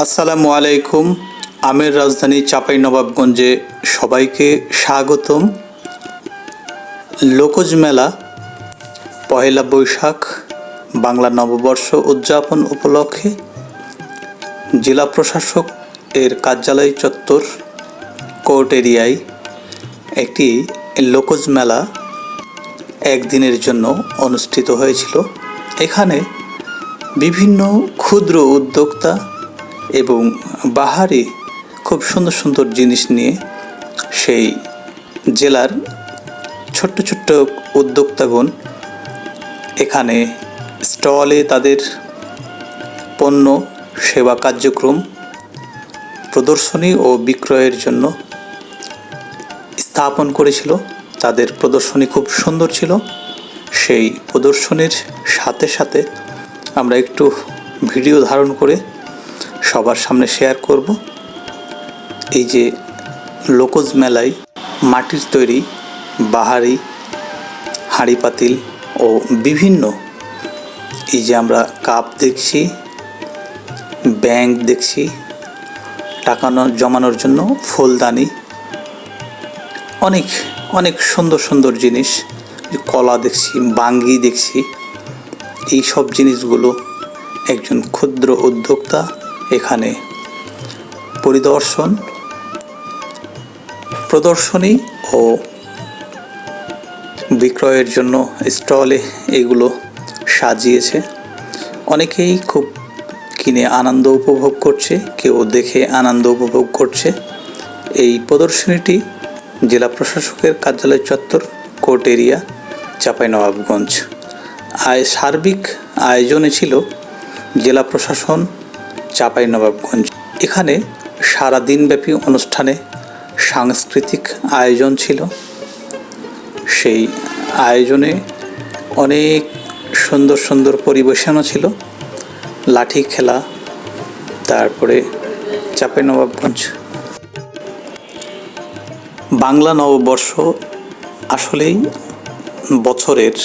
আসসালামু আলাইকুম, আমের রাজধানী নবাবগঞ্জে সবাইকে স্বাগতম। লোকজ মেলা, পহেলা বৈশাখ, বাংলা নববর্ষ উদযাপন উপলক্ষে জেলা প্রশাসক এর কার্যালয় চত্বর, কোর্ট এরিয়ায় একটি লোকজ মেলা একদিনের জন্য অনুষ্ঠিত হয়েছিল। এখানে বিভিন্ন ক্ষুদ্র উদ্যোক্তা এবং বাহারি খুব সুন্দর সুন্দর জিনিস নিয়ে সেই জেলার ছোট্ট ছোট্ট উদ্যোক্তাগণ এখানে স্টলে তাদের পণ্য, সেবা কার্যক্রম, প্রদর্শনী ও বিক্রয়ের জন্য স্থাপন করেছিল। তাদের প্রদর্শনী খুব সুন্দর ছিল। সেই প্রদর্শনীর সাথে সাথে আমরা একটু ভিডিও ধারণ করে সবার সামনে শেয়ার করব। এই যে লোকজ মেলায় মাটির তৈরি বাহারি, হাঁড়ি পাতিল ও বিভিন্ন এই যে আমরা কাপ দেখছি, ব্যাংক দেখছি, টাকা জমানোর জন্য ফুলদানি, অনেক অনেক সুন্দর সুন্দর জিনিস কলা দেখছি, বাঙ্গি দেখছি, এই সব জিনিসগুলো একজন ক্ষুদ্র উদ্যোক্তা এখানে পরিদর্শন, প্রদর্শনী ও বিক্রয়ের জন্য স্টলে এগুলো সাজিয়েছে। অনেকেই খুব কিনে আনন্দ উপভোগ করছে, কেউ দেখে আনন্দ উপভোগ করছে। এই প্রদর্শনীটি জেলা প্রশাসকের কার্যালয় চত্বর কোর্ট এরিয়া চাঁপাইনবাবগঞ্জ। আয় সার্বিক আয়োজনে ছিল জেলা প্রশাসন চাঁপাইনবাবগঞ্জ এখানে সারা দিনব্যাপী অনুষ্ঠানে সাংস্কৃতিক আয়োজন ছিল। সেই আয়োজনে অনেক সুন্দর সুন্দর পরিবেশনও ছিল। লাঠি খেলা, তারপরে চাঁপাইনবাবগঞ্জ বাংলা নববর্ষ আসলেই বছরের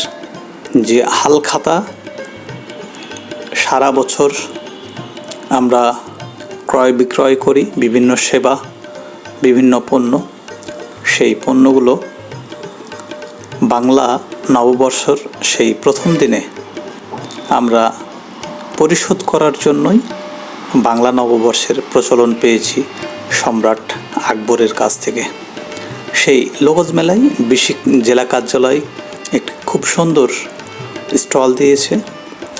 যে হালখাতা, সারা বছর আমরা ক্রয় বিক্রয় করি, বিভিন্ন সেবা, বিভিন্ন পণ্য। সেই পণ্যগুলো বাংলা নববর্ষর সেই প্রথম দিনে আমরা পরিশোধ করার জন্যই বাংলা নববর্ষের প্রচলন পেয়েছি সম্রাট আকবরের কাছ থেকে। সেই লোকজ মেলায় বিশিক জেলা কার্যালয় একটি খুব সুন্দর স্টল দিয়েছে।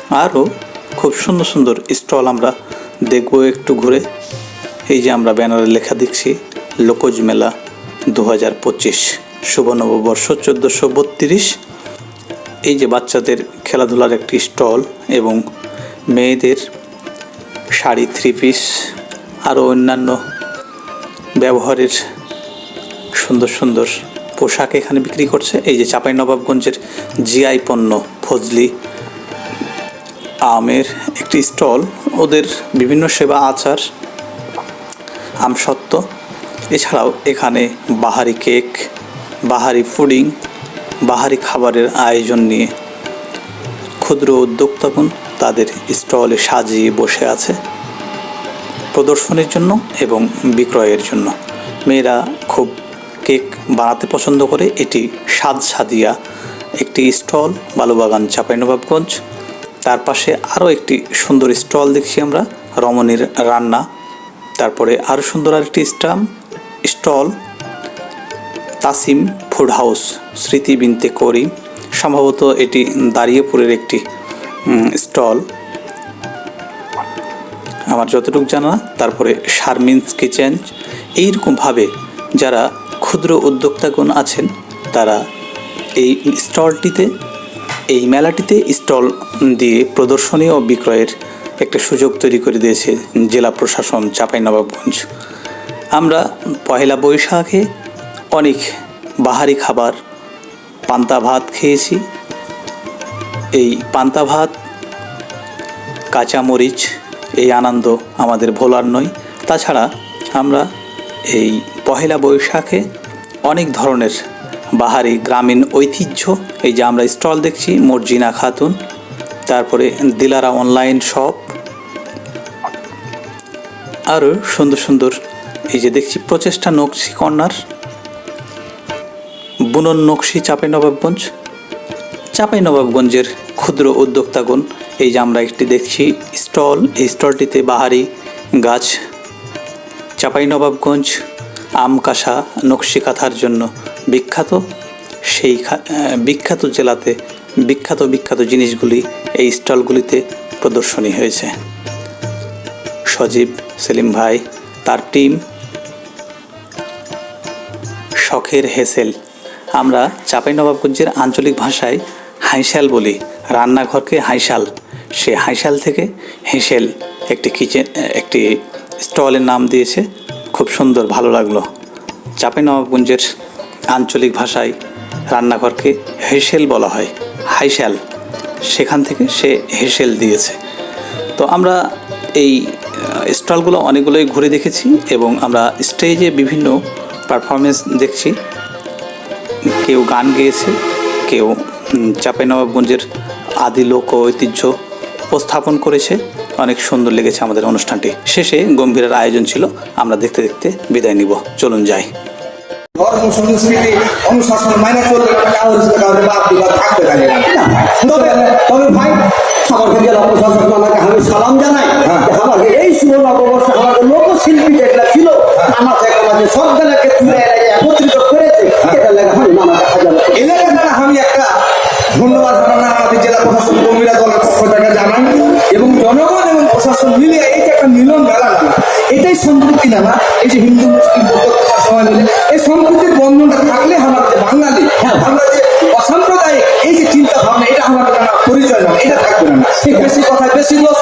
আরও খুব সুন্দর সুন্দর স্টল আমরা দেখব একটু ঘুরে। এই যে আমরা ব্যানারে লেখা দেখছি, লোকজ মেলা দু হাজার পঁচিশ শুভ নববর্ষ চোদ্দোশো বত্রিশ। এই যে বাচ্চাদের খেলাধুলার একটি স্টল এবং মেয়েদের শাড়ি থ্রি পিস, আরও অন্যান্য ব্যবহারের সুন্দর সুন্দর পোশাক এখানে বিক্রি করছে। এই যে চাপাই নবাবগঞ্জের জিআই পণ্য, ফজলি আমের একটি স্টল। ওদের বিভিন্ন সেবা আচার, আমসত্ত্ব। এছাড়াও এখানে বাহারি কেক, বাহারি ফুডিং বাহারি খাবারের আয়োজন নিয়ে ক্ষুদ্র উদ্যোক্তাগণ তাদের স্টলে সাজিয়ে বসে আছে প্রদর্শনীর জন্য এবং বিক্রয়ের জন্য। মেয়েরা খুব কেক বানাতে পছন্দ করে। এটি সাদ সাদিয়া একটি স্টল, বালুবাগান, চাঁপাইনবাবগঞ্জ। তার পাশে আরও একটি সুন্দর স্টল দেখছি আমরা, রমণীর রান্না। তারপরে আরও সুন্দর আরেকটি stamp, stall, Tasim food house, Smriti Binte Karim সম্ভবত এটি দাঁড়িয়েপুরের একটি স্টল। আমার যতটুকু জানা, তারপরে শারমিনস কিচেন। এইরকমভাবে যারা ক্ষুদ্র উদ্যোক্তাগণ আছেন, তারা এই স্টলটিতে এই মেলাটিতে স্টল দিয়ে প্রদর্শনী ও বিক্রয়ের একটা সুযোগ তৈরি করে দিয়েছে জেলা প্রশাসন চাঁপাইনবাবগঞ্জ। আমরা পহেলা বৈশাখে অনেক বাহারি খাবার, পান্তা ভাত খেয়েছি। এই পান্তা ভাত, কাঁচামরিচ, এই আনন্দ আমাদের ভোলার নয়। তাছাড়া আমরা এই পহেলা বৈশাখে অনেক ধরনের বাহারি গ্রামীণ ঐতিহ্য। এই যে আমরা স্টল দেখছি, মর্জিনা খাতুন, তারপরে দিলারা অনলাইন শপ। আরও সুন্দর সুন্দর এই যে দেখছি, প্রচেষ্টা নকশি কর্নার। বুনন নকশি চাপে নবাবগঞ্জ চাপাই নবাবগঞ্জের ক্ষুদ্র উদ্যোক্তাগণ, এই যে আমরা একটি দেখছি স্টল। এই স্টলটিতে বাহারি গাছ চাপাই নবাবগঞ্জ আম কাঁসা নকশি কাঁথার জন্য বিখ্যাত সেই বিখ্যাত জেলাতে বিখ্যাত বিখ্যাত জিনিসগুলি এই স্টলগুলিতে প্রদর্শনী হয়েছে। সজীব সেলিম ভাই, তার টিম, শখের হেসেল। আমরা চাঁপাইনবাবগঞ্জের আঞ্চলিক ভাষায় হাইশাল বলি, রান্নাঘরকে হাইশাল সে হাইশাল থেকে হেসেল একটি কিচেন, একটি স্টলের নাম দিয়েছে খুব সুন্দর ভালো লাগল। চাঁপাইনবাবগঞ্জের আঞ্চলিক ভাষায় রান্নাঘরকে হেসেল বলা হয় হাইশাল সেখান থেকে সে হেসেল দিয়েছে। তো আমরা এই স্টলগুলো অনেকগুলোই ঘুরে দেখেছি এবং আমরা স্টেজে বিভিন্ন পারফরমেন্স দেখছি। কেউ গান গেয়েছে কেউ উম, চাঁপাইনবাবগঞ্জের আদি লোক ঐতিহ্য উপস্থাপন করেছে। অনেক সুন্দর লেগেছে আমাদের অনুষ্ঠানটি। শেষে গম্ভীরের আয়োজন ছিল আমরা দেখতে দেখতে বিদায় নিব। চলুন যাই। ধর্ম সংস্কৃতি অনুশাসন মাইনে চললে কাগজ কাগজে দিবা থাকতে পারে না তবে তবে ভাই প্রশাসক আমাকে আমি সালাম জানাই। হ্যাঁ। এই শুভ মিলে যে একটা মিলন মেলা এটাই সম্প্রীতি নামা এই যে হিন্দু, মুসলিম সবাই মিলে এই সম্প্রীতির বন্ধনটা থাকলে আমাদের বাঙালি আমরা যে অসাম্প্রদায়িক এই যে চিন্তা ভাবনা এটা আমাদের পরিচয় না এটা থাকবে না বেশি কথা, বেশি লোক